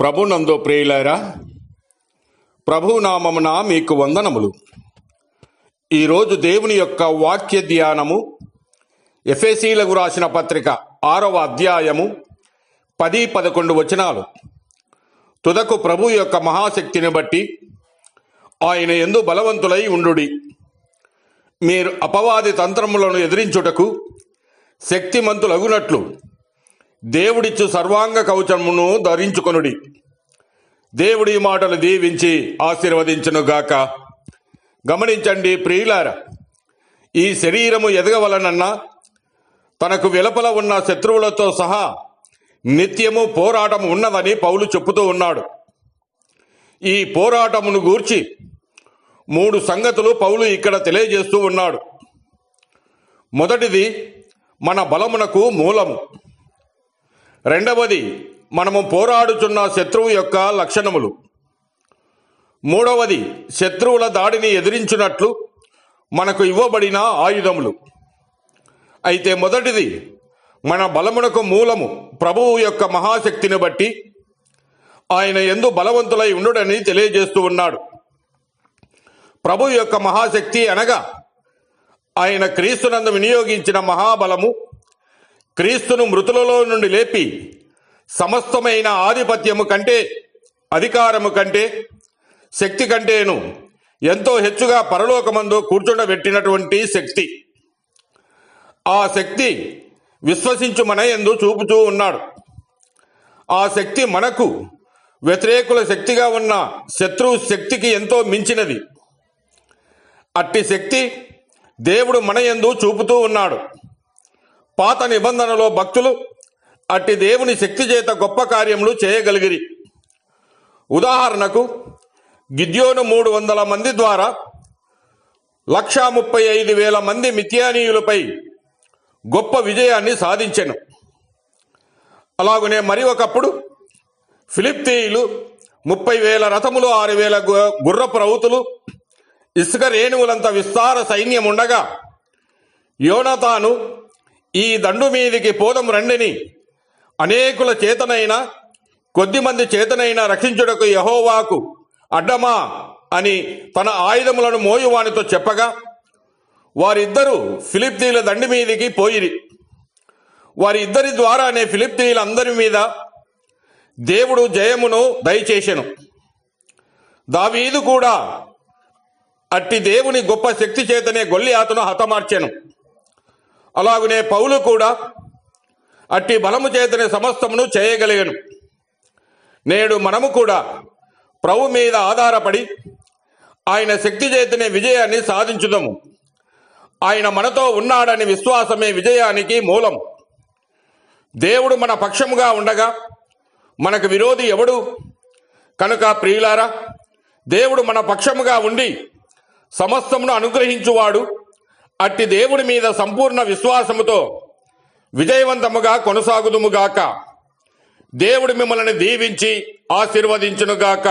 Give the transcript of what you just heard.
ప్రభునందు ప్రియులారా ప్రభునామమున మీకు వందనములు. ఈరోజు దేవుని యొక్క వాక్య ధ్యానము ఎఫ్ఎసీలకు రాసిన పత్రిక ఆరవ అధ్యాయము పది పదకొండు వచనాలు. తుదకు ప్రభు యొక్క మహాశక్తిని బట్టి ఆయన ఎందు బలవంతులై ఉండుడి. మీరు అపవాది తంత్రములను ఎదిరించుటకు శక్తిమంతులగునట్లు దేవుడిచ్చు సర్వాంగ కవచమును ధరించుకొనుడి. దేవుడి మాటలు దీవించి ఆశీర్వదించునుగాక. గమనించండి ప్రియులార ఈ శరీరము ఎదగవలనన్నా తనకు వెలుపల ఉన్న శత్రువులతో సహా నిత్యము పోరాటం ఉన్నదని పౌలు చెప్పుతూ ఉన్నాడు. ఈ పోరాటమును గూర్చి మూడు సంగతులు పౌలు ఇక్కడ తెలియజేస్తూ ఉన్నాడు. మొదటిది మన బలమునకు మూలము. రెండవది మనము పోరాడుచున్న శత్రువు యొక్క లక్షణములు. మూడవది శత్రువుల దాడిని ఎదిరించున్నట్లు మనకు ఇవ్వబడిన ఆయుధములు. అయితే మొదటిది మన బలమునకు మూలము ప్రభువు యొక్క మహాశక్తిని బట్టి ఆయన ఎందు బలవంతులై ఉండుడని తెలియజేస్తూ ఉన్నాడు. ప్రభు యొక్క మహాశక్తి అనగా ఆయన క్రీస్తునందు వినియోగించిన మహాబలము క్రీస్తును మృతులలో నుండి లేపి సమస్తమైన ఆధిపత్యము కంటే అధికారము కంటే శక్తి కంటేను ఎంతో హెచ్చుగా పరలోకమందు కూర్చుండబెట్టినటువంటి శక్తి. ఆ శక్తి విశ్వసించు మన ఎందు చూపుతూ ఉన్నాడు. ఆ శక్తి మనకు వ్యతిరేకుల శక్తిగా ఉన్న శత్రువు శక్తికి ఎంతో మించినది. అట్టి శక్తి దేవుడు మన ఎందు చూపుతూ ఉన్నాడు. పాత నిబంధనలో భక్తులు అట్టి దేవుని శక్తి చేత గొప్ప కార్యములు చేయగలిగిరి. ఉదాహరణకు గిద్యోను మూడు వందల మంది ద్వారా లక్షా ముప్పై ఐదు వేల మంది మిథ్యానీయులపై గొప్ప విజయాన్ని సాధించెను. అలాగనే మరి ఒకప్పుడు ఫిలిప్తీయులు ముప్పై వేల రథములు ఆరు వేల గుర్రపు రౌతులు ఇసుక రేణువులంత విస్తార సైన్యం ఉండగా యోనతాను ఈ దండు మీదికి పోదం రండిని. అనేకుల చేతనైన కొద్దిమంది చేతనైన రక్షించుటకు యహోవాకు అడ్డమా అని తన ఆయుధములను మోయువానితో చెప్పగా వారిద్దరూ ఫిలిప్తీయుల దండి మీదికి పోయిరి. వారి ఇద్దరి ద్వారానే ఫిలిప్తీయులందరి మీద దేవుడు జయమును దయచేసెను దావీదు కూడా అట్టి దేవుని గొప్ప శక్తి చేతనే గొల్లి అతను హతమార్చెను. అలాగునే పౌలు కూడా అట్టి బలము చేతనే సమస్తమును చేయగలిగను. నేడు మనము కూడా ప్రభు మీద ఆధారపడి ఆయన శక్తి చేతనే విజయాన్ని సాధించుదాము. ఆయన మనతో ఉన్నాడని విశ్వాసమే విజయానికి మూలం. దేవుడు మన పక్షముగా ఉండగా మనకు విరోధి ఎవడు? కనుక ప్రియులారా దేవుడు మన పక్షముగా ఉండి సమస్తమును అనుగ్రహించువాడు అట్టి దేవుడి మీద సంపూర్ణ విశ్వాసముతో విజయవంతముగా కొనసాగుదుముగాక దేవుడు మిమ్మల్ని దీవించి ఆశీర్వదించునుగాక